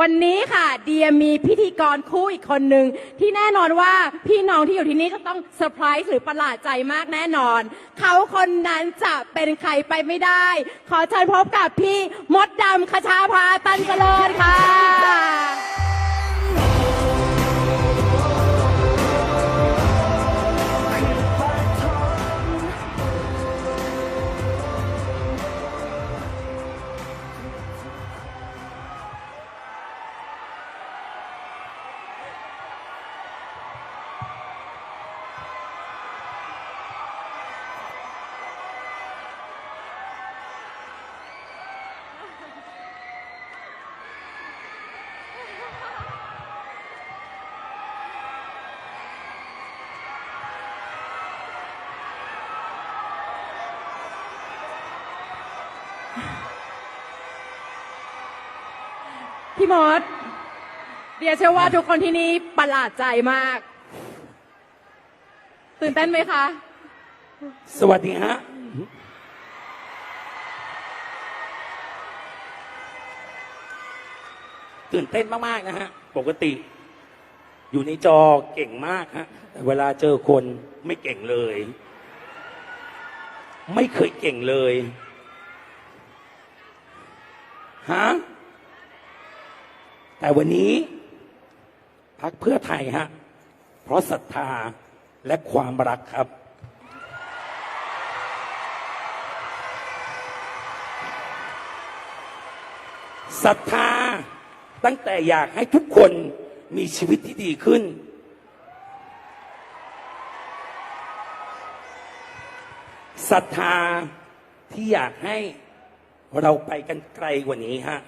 วันนี้ค่ะเดียมีพิธีกรคู่อีกคนหนึ่งที่แน่นอนว่าพี่น้องที่อยู่ที่นี่จะต้องเซอร์ไพรส์หรือประหลาดใจมากแน่นอน เขาคนนั้นจะเป็นใครไปไม่ได้ ขอเชิญพบกับพี่มดดำคชาพาตันเจริญค่ะ พี่มดเดียเชื่อว่าทุกคนที่นี่ประหลาดใจมาก ตื่นเต้นไหมคะ สวัสดีฮะ ตื่นเต้นมาก ๆ นะฮะ ปกติ อยู่ในจอเก่งมากฮะแต่เวลาเจอคนไม่เก่งเลย ไม่เคยเก่งเลย ฮะแต่วันนี้พักเพื่อไทยฮะ เพราะศรัทธาและความรักครับ ศรัทธาตั้งแต่อยากให้ทุกคนมีชีวิตที่ดีขึ้น ศรัทธาที่อยากให้ เราไปกันไกลกว่านี้ฮะ